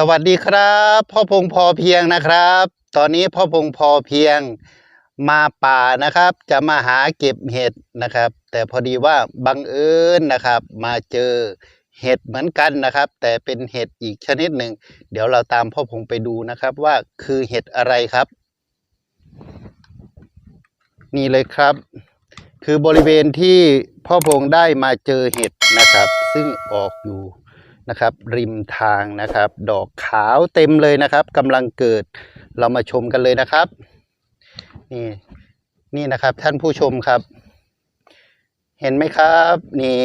สวัสดีครับพ่อพงพอเพียงนะครับ ตอนนี้พ่อพงพอเพียงมาป่านะครับ จะมาหาเก็บเห็ดนะครับ แต่พอดีว่าบังเอิญนะครับ มาเจอเห็ดเหมือนกันนะครับ แต่เป็นเห็ดอีกชนิดหนึ่งเดี๋ยวเราตามพ่อพงไปดูนะครับว่าคือเห็ดอะไรครับ นี่เลยครับ คือบริเวณที่พ่อพงได้มาเจอเห็ดนะครับ ซึ่งออกอยู่ นะครับ ริมทางนะครับ ดอกขาวเต็มเลยนะครับกำลังเกิดเรามาชมกันเลยนะครับ นี่นี่นะครับท่านผู้ชมครับ เห็นไหมครับ นี่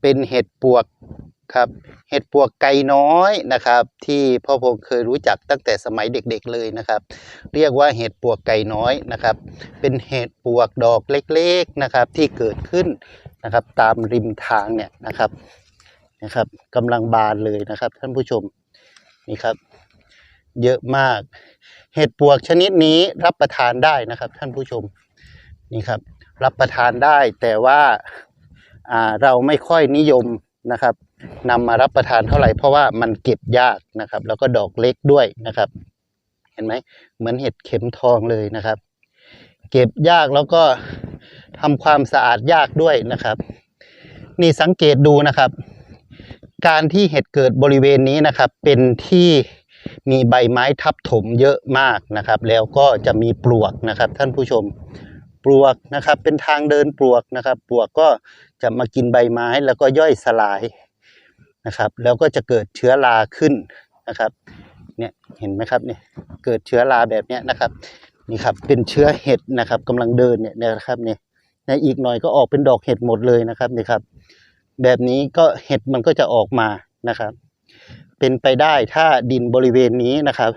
เป็นเห็ดปวกครับ เห็ดปวกไก่น้อยนะครับ ที่พ่อพงเคยรู้จักตั้งแต่สมัยเด็กๆเลยนะครับ เรียกว่าเห็ดปวกไก่น้อยนะครับ เป็นเห็ดปวกดอกเล็กๆนะครับ ที่เกิดขึ้นนะครับ ตามริมทางเนี่ยนะครับ นะครับกำลังบานเลยนะครับ ท่านผู้ชมนี่ครับ เยอะมาก เห็ดปวกชนิดนี้รับประทานได้นะครับ ท่านผู้ชมนี่ครับ รับประทานได้แต่ว่าาเราไม่ค่อยนิยมนะครับนำมารับประทานเท่าไหร่เพราะว่ามันเก็บยากนะครับ แล้วก็ดอกเล็กด้วยนะครับ เห็นไหมเหมือนเห็ดเข็มทองเลยนะครับ เก็บยากแล้วก็ทำความสะอาดยากด้วยนะครับ นี่สังเกตดูนะครับ การที่เห็ดเกิดบริเวณนี้นะครับ เป็นที่มีใบไม้ทับถมเยอะมากนะครับ แล้วก็จะมีปลวกนะครับ ท่านผู้ชมปลวกนะครับ เป็นทางเดินปลวกนะครับ ปลวกก็จะมากินใบไม้แล้วก็ย่อยสลายนะครับ แล้วก็จะเกิดเชื้อราขึ้นนะครับเนี่ยเห็นไหมครับเนี่ยเกิดเชื้อราแบบเนี้ยนะครับนี่ครับเป็นเชื้อเห็ดนะครับกำลังเดินเนี่ยนะครับเนี่ยในอีกหน่อยก็ออกเป็นดอกเห็ดหมดเลยนะครับนี่ครับ แบบนี้ก็เห็ดมันก็จะออกมานะครับ เป็นไปได้ถ้าดินบริเวณนี้นะครับ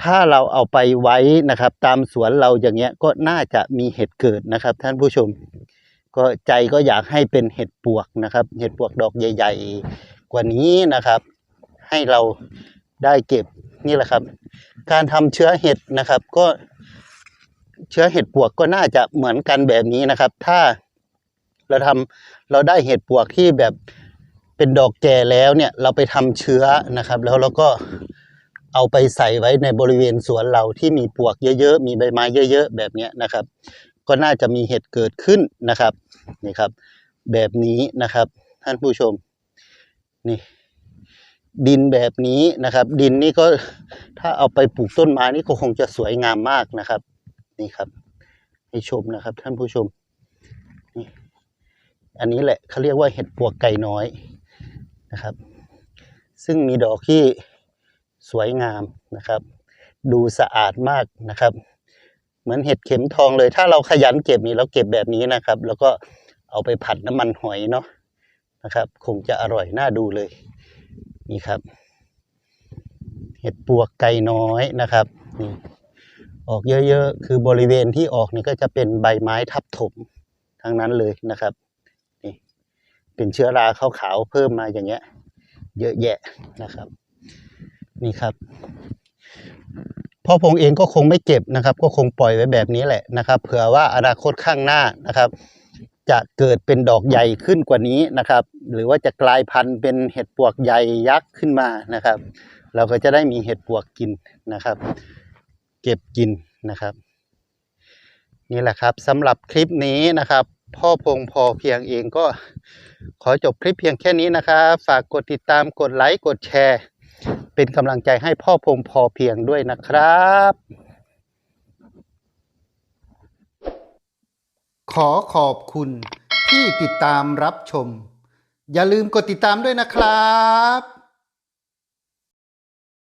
ถ้าเราเอาไปไว้นะครับ ตามสวนเราอย่างเงี้ยก็น่าจะมีเห็ดเกิดนะครับ ท่านผู้ชม ก็ใจก็อยากให้เป็นเห็ดปวกนะครับ เห็ดปวกดอกใหญ่ ๆ กว่านี้นะครับ ให้เราได้เก็บนี่แหละครับ การทำเชื้อเห็ดนะครับ ก็เชื้อเห็ดปวกก็น่าจะเหมือนกันแบบนี้นะครับ ถ้า เราทำเราได้เห็ดปวกที่แบบเป็นดอกแก่แล้วเนี่ยเราไปทำเชื้อนะครับ แล้วเราก็เอาไปใส่ไว้ในบริเวณสวนเราที่มีปวกเยอะๆ มีใบไม้เยอะ ๆ แบบนี้นะครับ ก็น่าจะมีเห็ดเกิดขึ้นนะครับนี่ครับ แบบนี้นะครับ ท่านผู้ชมนี่ดินแบบนี้นะครับ ดินนี่ก็ถ้าเอาไปปลูกต้นไม้นี่ก็คงจะสวยงามมากนะครับ นี่ครับให้ชมนะครับท่านผู้ชม อันนี้แหละเขาเรียกว่าเห็ดปวกไก่น้อยนะครับ ซึ่งมีดอกที่สวยงามนะครับ ดูสะอาดมากนะครับ เหมือนเห็ดเข็มทองเลย ถ้าเราขยันเก็บนี่เราเก็บแบบนี้นะครับ แล้วก็เอาไปผัดน้ำมันหอยเนาะนะครับ คงจะอร่อยน่าดูเลยนี่ครับ เห็ดปวกไก่น้อยนะครับนี่ออกเยอะๆ คือบริเวณที่ออกนี่ก็จะเป็นใบไม้ทับถมทั้งนั้นเลยนะครับ เป็นเชื้อราขาวๆเพิ่มมาอย่างเงี้ย เยอะแยะนะครับ นี่ครับพ่อพงเองก็คงไม่เก็บนะครับ ก็คงปล่อยไว้แบบนี้แหละนะครับ เผื่อว่าอนาคตข้างหน้านะครับ จะเกิดเป็นดอกใหญ่ขึ้นกว่านี้นะครับ หรือว่าจะกลายพันธุ์เป็นเห็ดปวกใหญ่ยักษ์ขึ้นมานะครับ เราก็จะได้มีเห็ดปวกกินนะครับ เก็บกินนะครับ นี่แหละครับสำหรับคลิปนี้นะครับ พ่อพงพอเพียงเองก็ขอจบคลิปเพียงแค่นี้นะครับ ฝากกดติดตามกดไลค์กดแชร์ เป็นกำลังใจให้พ่อพงพอเพียงด้วยนะครับ ขอขอบคุณที่ติดตามรับชม อย่าลืมกดติดตามด้วยนะครับ